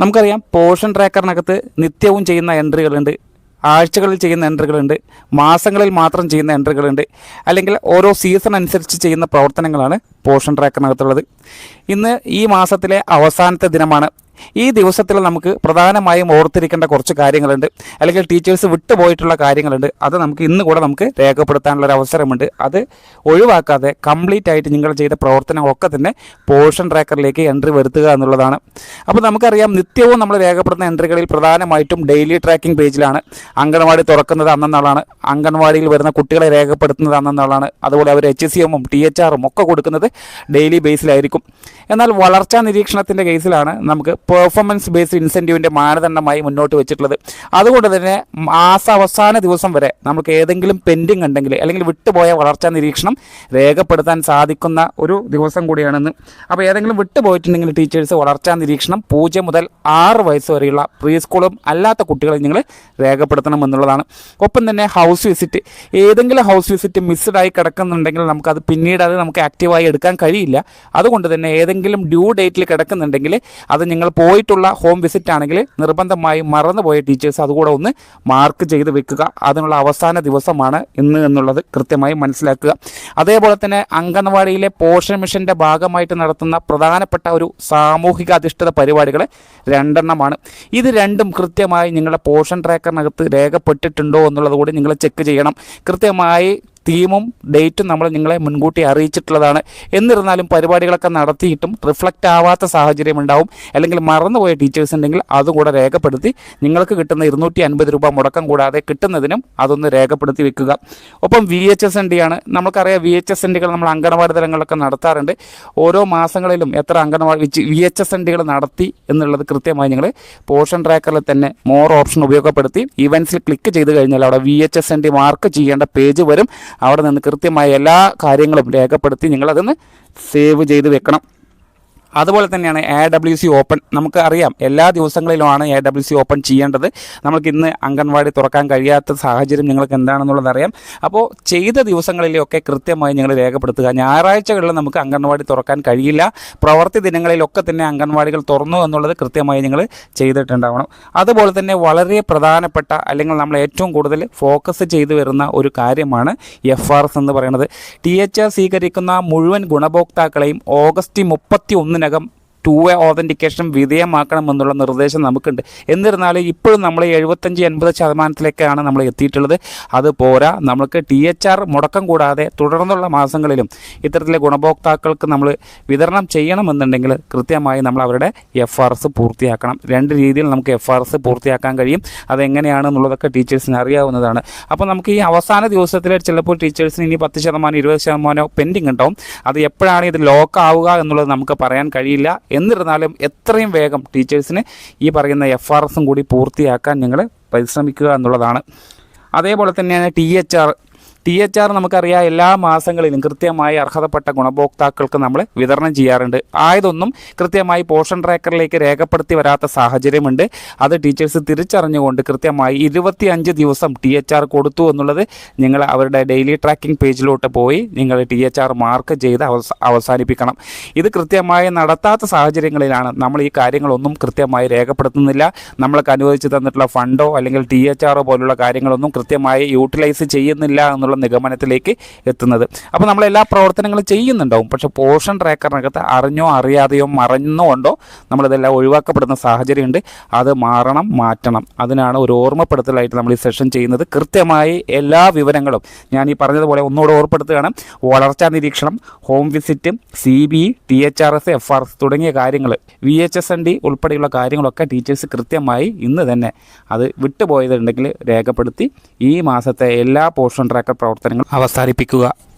നമുക്കറിയാം പോർഷൻ ട്രാക്കറിനകത്ത് നിത്യവും ചെയ്യുന്ന എൻട്രികളുണ്ട്. ആഴ്ചകളിൽ ചെയ്യുന്ന എൻട്രികളുണ്ട്. മാസങ്ങളിൽ മാത്രം ചെയ്യുന്ന എൻട്രികളുണ്ട്. അല്ലെങ്കിൽ ഓരോ സീസൺ അനുസരിച്ച് ചെയ്യുന്ന പ്രവർത്തനങ്ങളാണ് പോർഷൻ ട്രാക്കറിനകത്തുള്ളത്. ഇന്ന് ഈ മാസത്തിലെ അവസാനത്തെ ദിനമാണ് ഈ ദിവസത്തിൽ നമുക്ക് പ്രധാനമായും ഓർത്തിരിക്കേണ്ട കുറച്ച് കാര്യങ്ങളുണ്ട്. അല്ലെങ്കിൽ ടീച്ചേഴ്സ് വിട്ടുപോയിട്ടുള്ള കാര്യങ്ങളുണ്ട്. അത് നമുക്ക് ഇന്ന് കൂടെ നമുക്ക് രേഖപ്പെടുത്താനുള്ള ഒരു അവസരമുണ്ട്. അത് ഒഴിവാക്കാതെ കംപ്ലീറ്റ് ആയിട്ട് നിങ്ങൾ ചെയ്ത പ്രവർത്തനങ്ങളൊക്കെ തന്നെ പോർഷൻ ട്രാക്കറിലേക്ക് എൻട്രി വരുത്തുക എന്നുള്ളതാണ്. അപ്പോൾ നമുക്കറിയാം നിത്യവും നമ്മൾ രേഖപ്പെടുത്തുന്ന എൻട്രികളിൽ പ്രധാനമായിട്ടും ഡെയിലി ട്രാക്കിംഗ് പേജിലാണ് അംഗൻവാടി തുറക്കുന്നത് അന്നെന്നാളാണ്. അംഗൻവാടിയിൽ വരുന്ന കുട്ടികളെ രേഖപ്പെടുത്തുന്നത് അന്നെന്നാളാണ്. അതുപോലെ അവർ എച്ച് സി എമ്മും ടി എച്ച് ആറും ഒക്കെ കൊടുക്കുന്നത് ഡെയിലി ബേസിലായിരിക്കും എന്നാൽ വളർച്ചാ നിരീക്ഷണത്തിന്റെ കേസിലാണ് നമുക്ക് പെർഫോമൻസ് ബേസ്ഡ് ഇൻസെന്റീവിന്റെ മാനദണ്ഡമായി മുന്നോട്ട് വെച്ചിട്ടുള്ളത്. അതുകൊണ്ട് തന്നെ മാസ അവസാന ദിവസം വരെ നമുക്ക് ഏതെങ്കിലും പെൻഡിങ് ഉണ്ടെങ്കിൽ അല്ലെങ്കിൽ വിട്ടുപോയ വളർച്ചാ നിരീക്ഷണം രേഖപ്പെടുത്താൻ സാധിക്കുന്ന ഒരു ദിവസം കൂടിയാണെന്ന്. അപ്പോൾ ഏതെങ്കിലും വിട്ടുപോയിട്ടുണ്ടെങ്കിൽ ടീച്ചേഴ്സ് വളർച്ചാ നിരീക്ഷണം പൂജ്യം മുതൽ ആറ് വയസ്സ് വരെയുള്ള പ്രീ സ്കൂളും അല്ലാത്ത കുട്ടികളെ നിങ്ങൾ രേഖപ്പെടുത്തണം എന്നുള്ളതാണ്. ഒപ്പം തന്നെ ഹൗസ് വിസിറ്റ് ഏതെങ്കിലും ഹൗസ് വിസിറ്റ് മിസ്ഡായി കിടക്കുന്നുണ്ടെങ്കിൽ നമുക്കത് പിന്നീട് അത് നമുക്ക് ആക്റ്റീവായി എടുക്കാൻ കഴിയില്ല. അതുകൊണ്ട് തന്നെ ഏതെങ്കിലും ഡ്യൂ ഡേറ്റിൽ കിടക്കുന്നുണ്ടെങ്കിൽ അത് നിങ്ങൾ പോയിട്ടുള്ള ഹോം വിസിറ്റ് ആണെങ്കിൽ നിർബന്ധമായും മറന്നുപോയ ടീച്ചേഴ്സ് അതുകൂടെ ഒന്ന് മാർക്ക് ചെയ്ത് വെക്കുക. അതിനുള്ള അവസാന ദിവസമാണ് ഇന്ന് എന്നുള്ളത് കൃത്യമായി മനസ്സിലാക്കുക. അതേപോലെ തന്നെ അംഗൻവാടിയിലെ പോഷൻ മിഷന്റെ ഭാഗമായിട്ട് നടത്തുന്ന പ്രധാനപ്പെട്ട ഒരു സാമൂഹിക അധിഷ്ഠിത പരിപാടികൾ രണ്ടെണ്ണമാണ്. ഇത് രണ്ടും കൃത്യമായി നിങ്ങളുടെ പോഷൻ ട്രാക്കറിനകത്ത് രേഖപ്പെട്ടിട്ടുണ്ടോ എന്നുള്ളത് കൂടി നിങ്ങൾ ചെക്ക് ചെയ്യണം. കൃത്യമായി തീമും ഡേറ്റും നമ്മൾ നിങ്ങളെ മുൻകൂട്ടി അറിയിച്ചിട്ടുള്ളതാണ്. എന്നിരുന്നാലും പരിപാടികളൊക്കെ നടത്തിയിട്ടും റിഫ്ലക്റ്റ് ആവാത്ത സാഹചര്യം ഉണ്ടാവും. അല്ലെങ്കിൽ മറന്നുപോയ ടീച്ചേഴ്സ് ഉണ്ടെങ്കിൽ അതും കൂടെ രേഖപ്പെടുത്തി നിങ്ങൾക്ക് കിട്ടുന്ന ഇരുന്നൂറ്റി അൻപത് രൂപ മുടക്കം കൂടാതെ കിട്ടുന്നതിനും അതൊന്ന് രേഖപ്പെടുത്തി വെക്കുക. ഒപ്പം V H S N D ആണ്. നമുക്കറിയാം വി എച്ച് എസ് എൻ ഡികൾ നമ്മൾ അംഗനവാടി തലങ്ങളിലൊക്കെ നടത്താറുണ്ട്. ഓരോ മാസങ്ങളിലും എത്ര anganwadi V H S N ഡികൾ നടത്തി എന്നുള്ളത് കൃത്യമായി നിങ്ങൾ പോർഷൻ ട്രാക്കറിൽ തന്നെ മോർ ഓപ്ഷൻ ഉപയോഗപ്പെടുത്തി. ഇവൻസിൽ ക്ലിക്ക് ചെയ്ത് കഴിഞ്ഞാൽ അവിടെ V H S N D mark ചെയ്യേണ്ട പേജ് വരും. അവിടെ നിന്ന് കൃത്യമായ എല്ലാ കാര്യങ്ങളും രേഖപ്പെടുത്തി നിങ്ങളതൊന്ന് സേവ് ചെയ്ത് വെക്കണം. അതുപോലെ തന്നെയാണ് എ ഡബ്ല്യു സി ഓപ്പൺ നമുക്ക് അറിയാം എല്ലാ ദിവസങ്ങളിലുമാണ് എ ഡബ്ല്യു സി ഓപ്പൺ ചെയ്യേണ്ടത്. നമുക്ക് ഇന്ന് അംഗൻവാടി തുറക്കാൻ കഴിയാത്ത സാഹചര്യം നിങ്ങൾക്ക് എന്താണെന്നുള്ളത് അറിയാം. അപ്പോൾ ചെയ്ത ദിവസങ്ങളിലൊക്കെ കൃത്യമായി നിങ്ങൾ രേഖപ്പെടുത്തുക. ഞായറാഴ്ചകളിൽ നമുക്ക് അംഗൻവാടി തുറക്കാൻ കഴിയില്ല. പ്രവൃത്തി ദിനങ്ങളിലൊക്കെ തന്നെ അംഗൻവാടികൾ തുറന്നു എന്നുള്ളത് കൃത്യമായി നിങ്ങൾ ചെയ്തിട്ടുണ്ടാവണം. അതുപോലെ തന്നെ വളരെ പ്രധാനപ്പെട്ട അല്ലെങ്കിൽ നമ്മൾ ഏറ്റവും കൂടുതൽ ഫോക്കസ് ചെയ്തു വരുന്ന ഒരു കാര്യമാണ് എഫ് ആർ എസ് എന്ന് പറയുന്നത്. ടി എച്ച് ആർ സ്വീകരിക്കുന്ന മുഴുവൻ ഗുണഭോക്താക്കളെയും ഓഗസ്റ്റ് മുപ്പത്തി ഒന്നിനകം ടു വേ ഓതന്റിക്കേഷൻ വിധേയമാക്കണമെന്നുള്ള നിർദ്ദേശം നമുക്കുണ്ട്. എന്നിരുന്നാലും ഇപ്പോഴും നമ്മൾ എഴുപത്തഞ്ച് എൺപത് ശതമാനത്തിലേക്കാണ് നമ്മൾ എത്തിയിട്ടുള്ളത്. അത് പോരാ. നമുക്ക് ടി എച്ച് ആർ മുടക്കം കൂടാതെ തുടർന്നുള്ള മാസങ്ങളിലും ഇത്തരത്തിലെ ഗുണഭോക്താക്കൾക്ക് നമ്മൾ വിതരണം ചെയ്യണമെന്നുണ്ടെങ്കിൽ കൃത്യമായി നമ്മൾ അവരുടെ എഫ് ആർ എസ് പൂർത്തിയാക്കണം. രണ്ട് രീതിയിൽ നമുക്ക് എഫ് ആർ എസ് പൂർത്തിയാക്കാൻ കഴിയും. അതെങ്ങനെയാണെന്നുള്ളതൊക്കെ ടീച്ചേഴ്സിന് അറിയാവുന്നതാണ്. അപ്പോൾ നമുക്ക് ഈ അവസാന ദിവസത്തിൽ ചിലപ്പോൾ ടീച്ചേഴ്സിന് ഇനി പത്ത് ശതമാനം ഇരുപത് ശതമാനം പെൻഡിങ് ഉണ്ടാവും. അത് എപ്പോഴാണ് ഇത് ലോക്ക് ആവുക എന്നുള്ളത് നമുക്ക് പറയാൻ കഴിയില്ല. എന്നിരുന്നാലും എത്രയും വേഗം ടീച്ചേഴ്സിന് ഈ പറയുന്ന എഫ് ആർ എസും കൂടി പൂർത്തിയാക്കാൻ നിങ്ങൾ പരിശ്രമിക്കുക എന്നുള്ളതാണ്. അതേപോലെ തന്നെയാണ് T H R T H R നമുക്കറിയാം എല്ലാ മാസങ്ങളിലും കൃത്യമായി അർഹതപ്പെട്ട ഗുണഭോക്താക്കൾക്ക് നമ്മൾ വിതരണം ചെയ്യാറുണ്ട്. ആയതൊന്നും കൃത്യമായി പോഷൻ ട്രാക്കറിലേക്ക് രേഖപ്പെടുത്തി വരാത്ത സാഹചര്യമുണ്ട്. അത് ടീച്ചേഴ്സ് തിരിച്ചറിഞ്ഞുകൊണ്ട് കൃത്യമായി ഇരുപത്തി അഞ്ച് ദിവസം ടി എച്ച് ആർ കൊടുത്തു എന്നുള്ളത് നിങ്ങൾ അവരുടെ ഡെയിലി ട്രാക്കിംഗ് പേജിലോട്ട് പോയി നിങ്ങൾ ടി എച്ച് ആർ മാർക്ക് ചെയ്ത് അവസാനിപ്പിക്കണം. ഇത് കൃത്യമായി നടത്താത്ത സാഹചര്യങ്ങളിലാണ് നമ്മൾ ഈ കാര്യങ്ങളൊന്നും കൃത്യമായി രേഖപ്പെടുത്തുന്നില്ല. നമ്മൾക്ക് അനുവദിച്ച് തന്നിട്ടുള്ള ഫണ്ടോ അല്ലെങ്കിൽ ടി എച്ച് ആറോ പോലുള്ള കാര്യങ്ങളൊന്നും കൃത്യമായി യൂട്ടിലൈസ് ചെയ്യുന്നില്ല എന്നുള്ള നിഗമനത്തിലേക്ക് എത്തുന്നത്. അപ്പോൾ നമ്മൾ എല്ലാ പ്രവർത്തനങ്ങളും ചെയ്യുന്നുണ്ടാവും. പക്ഷേ പോർഷൻ ട്രാക്കറിനകത്ത് അറിഞ്ഞോ അറിയാതെയോ മറഞ്ഞോ കൊണ്ടോ നമ്മളിതെല്ലാം ഒഴിവാക്കപ്പെടുന്ന സാഹചര്യമുണ്ട്. അത് മാറണം മാറ്റണം. അതിനാണ് ഒരു ഓർമ്മപ്പെടുത്തലായിട്ട് നമ്മൾ ഈ സെഷൻ ചെയ്യുന്നത്. കൃത്യമായി എല്ലാ വിവരങ്ങളും ഞാൻ ഈ പറഞ്ഞതുപോലെ ഒന്നുകൂടെ ഓർപ്പെടുത്തുകയാണ് വളർച്ചാ നിരീക്ഷണം home visit C B T H R S F R S തുടങ്ങിയ കാര്യങ്ങൾ V H S N D ഉൾപ്പെടെയുള്ള കാര്യങ്ങളൊക്കെ ടീച്ചേഴ്സ് കൃത്യമായി ഇന്ന് തന്നെ അത് വിട്ടുപോയതുണ്ടെങ്കിൽ രേഖപ്പെടുത്തി ഈ മാസത്തെ എല്ലാ പോർഷൻ ട്രാക്കർ പ്രവർത്തനങ്ങളും അവസാനിപ്പിക്കുക.